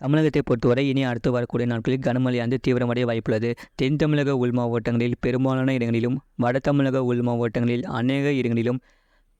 தமிழகத்தை பொறுத்தவரை இனி அடுத்து வரக்கூடிய நாட்களில் கனமழையானது தீவிரமடைய வாய்ப்புள்ளது. தென் தமிழக உள் மாவட்டங்களில் பெரும்பாலான இடங்களிலும் வட தமிழக உள் மாவட்டங்களில் அநேக இடங்களிலும்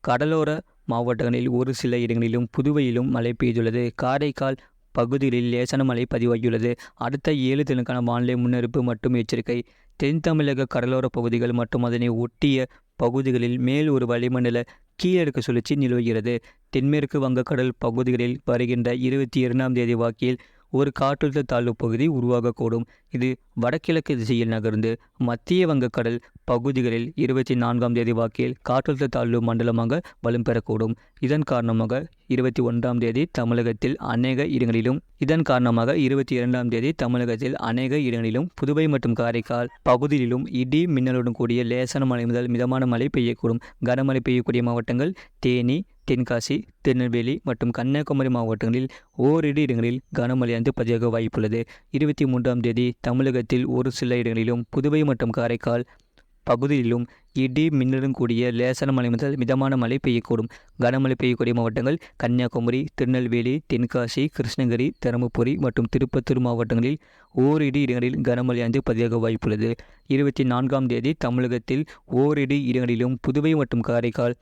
கடலோர மாவட்டங்களில் ஒரு சில இடங்களிலும் புதுவையிலும் மழை பெய்துள்ளது. காரைக்கால் பகுதிகளில் லேசான மழை பதிவாகியுள்ளது. அடுத்த ஏழு தினக்கான வானிலை முன்னெடுப்பு மற்றும் எச்சரிக்கை. தென் தமிழக கடலோர பகுதிகள் மற்றும் அதனை ஒட்டிய பகுதிகளில் மேல் ஒரு வளிமண்டல கீழடுக்கு சுழற்சி நிலவுகிறது. தென்மேற்கு வங்கக்கடல் பகுதிகளில் வருகின்ற இருபத்தி இரண்டாம் தேதி வாக்கில் ஒரு காற்றழுத்த தாழ்வு பகுதி உருவாகக்கூடும். இது வடகிழக்கு திசையில் நகர்ந்து மத்திய வங்கக்கடல் பகுதிகளில் இருபத்தி நான்காம் தேதி வாக்கில் காற்றழுத்த தாழ்வு மண்டலமாக வலும் பெறக்கூடும் இதன் காரணமாக இருபத்தி ஒன்றாம் தேதி தமிழகத்தில் அநேக இடங்களிலும் இதன் காரணமாக இருபத்தி இரண்டாம் தேதி தமிழகத்தில் அநேக இடங்களிலும் புதுவை மற்றும் காரைக்கால் பகுதியிலும் இடி மின்னலுடன் கூடிய லேசான மழை முதல் மிதமான மழை பெய்யக்கூடும். கனமழை பெய்யக்கூடிய மாவட்டங்கள் தேனி தென்காசி திருநெல்வேலி மற்றும் கன்னியாகுமரி மாவட்டங்களில் ஓரிரு இடங்களில் கனமழையானது பதிவாக வாய்ப்புள்ளது. இருபத்தி மூன்றாம் தேதி தமிழகத்தில் ஒரு சில இடங்களிலும் புதுவை மற்றும் காரைக்கால் பகுதியிலும் இடி மின்னலுடன் கூடிய லேசான மழை முதல் மிதமான மழை பெய்யக்கூடும். கனமழை பெய்யக்கூடிய மாவட்டங்கள் கன்னியாகுமரி திருநெல்வேலி தென்காசி கிருஷ்ணகிரி தருமபுரி மற்றும் திருப்பத்தூர் மாவட்டங்களில் ஓரிரு இடங்களில் கனமழையானது பதிவாக வாய்ப்புள்ளது. இருபத்தி நான்காம் தேதி தமிழகத்தில் ஓரிரு இடங்களிலும் புதுவை மற்றும் காரைக்கால்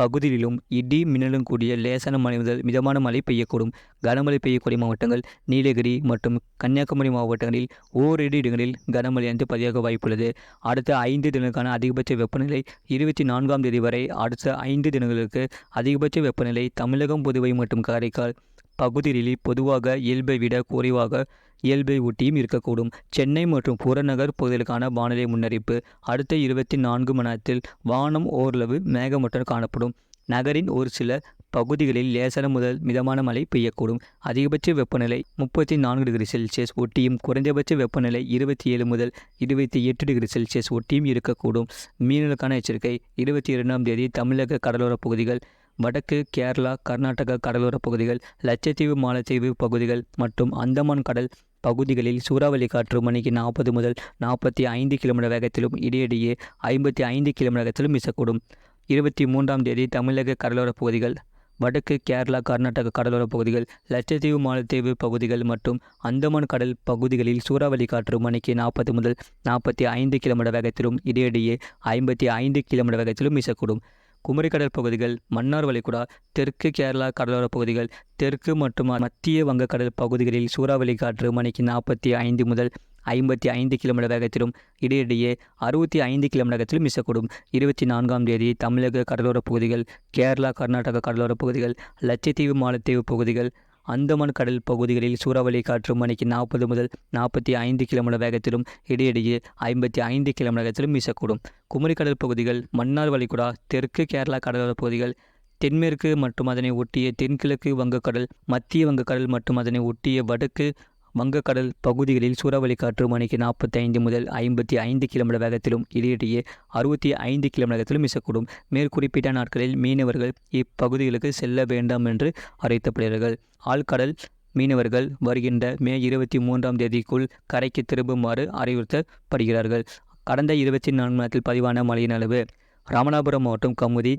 பகுதிகளிலும் இடி மின்னலும் கூடிய லேசான மழை முதல் மிதமான மழை பெய்யக்கூடும். கனமழை பெய்யக்கூடிய மாவட்டங்கள் நீலகிரி மற்றும் கன்னியாகுமரி மாவட்டங்களில் ஓரிரு இடங்களில் கனமழை கனமழையானது பதிவாக வாய்ப்புள்ளது. அடுத்த ஐந்து தினங்களுக்கான அதிகபட்ச வெப்பநிலை இருபத்தி நான்காம் தேதி வரை அடுத்த ஐந்து தினங்களுக்கு அதிகபட்ச வெப்பநிலை தமிழகம் புதுவை மற்றும் காரைக்கால் பகுதிகளில் பொதுவாக இயல்பை விட குறைவாக இயல்பை ஒட்டியும் இருக்கக்கூடும். சென்னை மற்றும் புறநகர் பகுதிகளுக்கான வானிலை முன்னறிப்பு அடுத்த இருபத்தி நான்கு மணி நேரத்தில் வானம் ஓரளவு மேகமூட்டம் காணப்படும். நகரின் ஒரு சில பகுதிகளில் லேசான முதல் மிதமான மழை பெய்யக்கூடும். அதிகபட்ச வெப்பநிலை முப்பத்தி நான்கு டிகிரி செல்சியஸ் ஒட்டியும் குறைந்தபட்ச வெப்பநிலை இருபத்தி ஏழு முதல் இருபத்தி எட்டு டிகிரி செல்சியஸ் ஒட்டியும் இருக்கக்கூடும். மீனலுக்கான எச்சரிக்கை இருபத்தி இரண்டாம் தேதி தமிழக கடலோரப் பகுதிகள் வடக்கு கேரளா கர்நாடக கடலோர பகுதிகள் லட்சத்தீவு மாலத்தீவு பகுதிகள் மற்றும் அந்தமான் கடல் பகுதிகளில் சூறாவளி காற்று மணிக்கு நாற்பது முதல் நாற்பத்தி ஐந்து கிலோமீட்டர் வேகத்திலும் இடையிடையே ஐம்பத்தி ஐந்து கிலோமீட்டர் வேகத்திலும் வீசக்கூடும். இருபத்தி மூன்றாம் தேதி தமிழக கடலோர பகுதிகள் வடக்கு கேரளா கர்நாடக கடலோர பகுதிகள் லட்சத்தீவு மாலத்தீவு பகுதிகள் மற்றும் அந்தமான் கடல் பகுதிகளில் சூறாவளி காற்று மணிக்கு நாற்பது முதல் நாற்பத்தி ஐந்து கிலோமீட்டர் வேகத்திலும் இடையிடையே ஐம்பத்தி ஐந்து கிலோமீட்டர் வேகத்திலும் வீசக்கூடும். குமரிக்கடல் பகுதிகள் மன்னார் வளைகுடா தெற்கு கேரளா கடலோர பகுதிகள் தெற்கு மற்றும் மத்திய வங்கக்கடல் பகுதிகளில் சூறாவளி காற்று மணிக்கு நாற்பத்தி ஐந்து முதல் ஐம்பத்தி ஐந்து கிலோமீட்டர் வேகத்திலும் இடையிடையே அறுபத்தி ஐந்து கிலோமீட்டர் வேகத்திலும் வீசக்கூடும். இருபத்தி நான்காம் தேதி தமிழக கடலோரப் பகுதிகள் கேரளா கர்நாடகா கடலோரப் பகுதிகள் லட்சத்தீவு மாலத்தீவு பகுதிகள் அந்தமான் கடல் பகுதிகளில் சூறாவளி காற்று மணிக்கு நாற்பது முதல் நாற்பத்தி ஐந்து கிலோமீட்டர் வேகத்திலும் இடையிடையே ஐம்பத்தி ஐந்து கிலோமீட்டர் வேகத்திலும் வீசக்கூடும். குமரிக்கடல் பகுதிகள் மன்னார் வளைகுடா தெற்கு கேரளா கடலோர பகுதிகள் தென்மேற்கு மற்றும் அதனை ஒட்டிய தென்கிழக்கு வங்கக்கடல் மத்திய வங்கக்கடல் மற்றும் அதனை ஒட்டிய வடக்கு வங்கக்கடல் பகுதிகளில் சூறாவளி காற்று மணிக்கு நாற்பத்தி ஐந்து முதல் ஐம்பத்தி ஐந்து கிலோமீட்டர் வேகத்திலும் இடையிடையே அறுபத்தி ஐந்து கிலோமீட்டர் வேகத்திலும் வீசக்கூடும். மேற்குறிப்பிட்ட நாட்களில் மீனவர்கள் இப்பகுதிகளுக்கு செல்ல வேண்டாம் என்று அறிவித்தப்படுகிறார்கள். ஆழ்கடல் மீனவர்கள் வருகின்ற மே இருபத்தி மூன்றாம் தேதிக்குள் கரைக்கு திரும்புமாறு அறிவுறுத்தப்படுகிறார்கள். கடந்த இருபத்தி நான்கு மணி நேரத்தில் பதிவான மழையின் அளவு ராமநாதபுரம் மாவட்டம் கமுதி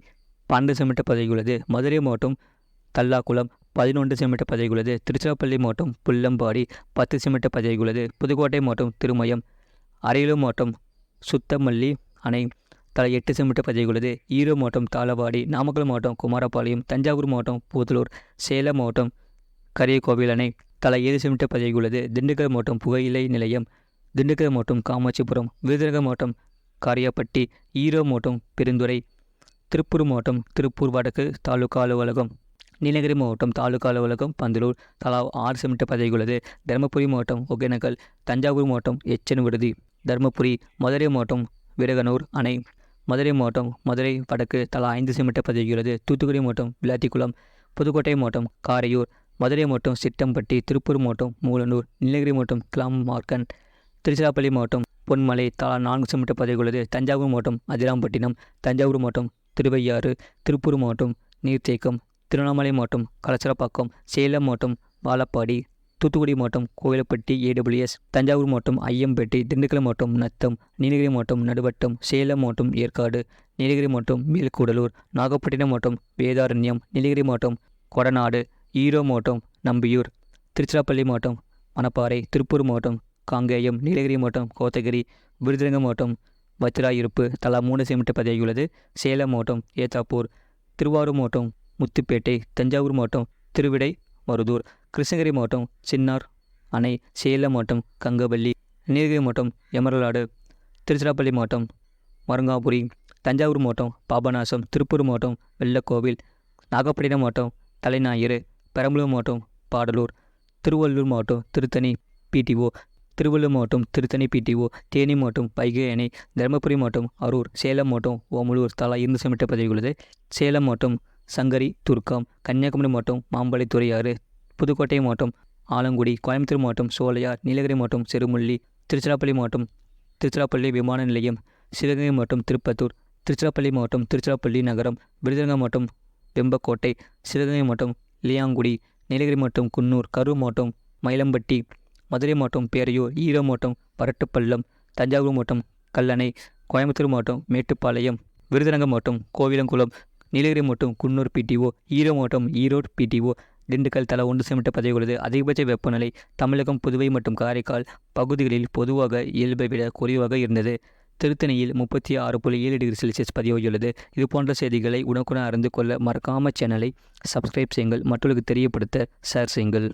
பன்னெண்டு செமிட்டர் பதவியுள்ளது மதுரை மாவட்டம் தல்லாக்குளம் பதினொன்று செமிட்டர் பதவியுள்ளது திருச்சிராப்பள்ளி மாவட்டம் புல்லம்பாடி பத்து செமிட்டர் பதிவுள்ளது புதுக்கோட்டை மாவட்டம் திருமயம் அரியலூர் மாவட்டம் சுத்தமல்லி அணை தலை எட்டு செமிட்டர் பதிவுள்ளது ஈரோடு மாவட்டம் தாளவாடி நாமக்கல் மாவட்டம் குமாரபாளையம் தஞ்சாவூர் மாவட்டம் பூதலூர் சேலம் மாவட்டம் கரியகோவில் அணை தலை ஏழு செமிட்டர் பதிவுள்ளது திண்டுக்கல் மாவட்டம் புகையிலை நிலையம் திண்டுக்கல் மாவட்டம் காமாட்சிபுரம் விருதுநகர் மாவட்டம் காரியாப்பட்டி ஈரோடு மாவட்டம் பெருந்துறை திருப்பூர் மாவட்டம் திருப்பூர் வடக்கு தாலுகா அலுவலகம் நீலகிரி மாவட்டம் தாலுகா அலுவலகம் பந்தலூர் தலா ஆறு செமிட்டர் பதவியுள்ளது தருமபுரி மாவட்டம் ஒகேனக்கல் தஞ்சாவூர் மாவட்டம் எச்சன் விடுதி தருமபுரி மதுரை மாவட்டம் விடகனூர் அணை மதுரை மாவட்டம் மதுரை வடக்கு தலா ஐந்து செமிட்டர் பதவியுள்ளது தூத்துக்குடி மாவட்டம் விளாத்திக்குளம் புதுக்கோட்டை மாவட்டம் காரையூர் மதுரை மாவட்டம் சிட்டம்பட்டி திருப்பூர் மாவட்டம் மூலனூர் நீலகிரி மாவட்டம் கிளாம்மார்க்கன் திருச்சிராப்பள்ளி மாவட்டம் பொன்மலை தலா நான்கு செமிட்டர் பதவியுள்ளது தஞ்சாவூர் மாவட்டம் அதிராம்பட்டினம் தஞ்சாவூர் மாவட்டம் திருவையாறு திருப்பூர் மாவட்டம் நீர்த்தேக்கம் திருவண்ணாமலை மாவட்டம் கலசரப்பாக்கம் சேலம் மாவட்டம் வாழப்பாடி தூத்துக்குடி மாவட்டம் கோவிலப்பட்டி ஏடபிள்யூஎஸ் தஞ்சாவூர் மாவட்டம் ஐயம்பேட்டை திண்டுக்கல் மாவட்டம் நத்தம் நீலகிரி மாவட்டம் நடுவட்டம் சேலம் மாவட்டம் ஏற்காடு நீலகிரி மாவட்டம் மேல்கூடலூர் நாகப்பட்டினம் மாவட்டம் வேதாரண்யம் நீலகிரி மாவட்டம் கொடநாடு ஈரோ மாவட்டம் நம்பியூர் திருச்சிராப்பள்ளி மாவட்டம் மணப்பாறை திருப்பூர் மாவட்டம் காங்கேயம் நீலகிரி மாவட்டம் கோத்தகிரி விருதுநகர் மாவட்டம் வச்சிராயிருப்பு தலா மூணு சீமெண்ட் பதிவாகியுள்ளது சேலம் மாவட்டம் ஏத்தாப்பூர் திருவாரூர் மாவட்டம் முத்துப்பேட்டை தஞ்சாவூர் மாவட்டம் திருவிடை மருதூர் கிருஷ்ணகிரி மாவட்டம் சின்னார் அணை சேலம் மாவட்டம் கங்கவல்லி நீலகிரி மாவட்டம் எமரலாடு திருச்சிராப்பள்ளி மாவட்டம் மருங்காபுரி தஞ்சாவூர் மாவட்டம் பாபநாசம் திருப்பூர் மாவட்டம் வெள்ளக்கோவில் நாகப்பட்டினம் மாவட்டம் தலைநாயிறு பெரம்பலூர் மாவட்டம் பாடலூர் திருவள்ளூர் மாவட்டம் திருத்தணி பிடிஓ திருவள்ளூர் மாவட்டம் திருத்தணி பிடிஓ தேனி மாவட்டம் வைகை அணை தருமபுரி மாவட்டம் அரூர் சேலம் மாவட்டம் ஓமலூர் தலா சமிட்ட பகுதி உள்ளது சேலம் மாவட்டம் சங்கரி துர்க்கம் கன்னியாகுமரி மாவட்டம் மாம்பழைத்துறையாறு புதுக்கோட்டை மாவட்டம் ஆலங்குடி கோயம்புத்தூர் மாவட்டம் சோலையார் நீலகிரி மாவட்டம் சிறுமுள்ளி திருச்சிராப்பள்ளி மாவட்டம் திருச்சிராப்பள்ளி விமான நிலையம் சிவகங்கை மாவட்டம் திருப்பத்தூர் திருச்சிராப்பள்ளி மாவட்டம் திருச்சிராப்பள்ளி நகரம் விருதுநகர் மாவட்டம் வெம்பக்கோட்டை சிவகங்கை மாவட்டம் லியாங்குடி நீலகிரி மாவட்டம் குன்னூர் கரூர் மாவட்டம் மயிலம்பட்டி மதுரை மாவட்டம் பேரையூர் ஈரோ மாவட்டம் பரட்டுப்பள்ளம் தஞ்சாவூர் மாவட்டம் கல்லணை கோயம்புத்தூர் மாவட்டம் மேட்டுப்பாளையம் விருதுநகர் மாவட்டம் கோவிலங்குளம் நீலகிரி மாவட்டம் குன்னூர் பிடிஓ ஈரோ மாவட்டம் ஈரோடு பிடிஓ திண்டுக்கல் தலா ஒன்று செமிட்ட பதிவு உள்ளது அதிகபட்ச வெப்பநிலை தமிழகம் புதுவை மற்றும் காரைக்கால் பகுதிகளில் பொதுவாக இயல்பை விட குறைவாக இருந்தது. திருத்தணியில் முப்பத்தி ஆறு புள்ளி ஏழு டிகிரி செல்சியஸ் பதிவாகியுள்ளது. இது போன்ற செய்திகளை உடனுக்குடன் அறிந்து கொள்ள மறக்காம சேனலை சப்ஸ்கிரைப் செய்யுங்கள். மற்றவர்களுக்கு தெரியப்படுத்த ஷேர் செய்யுங்கள்.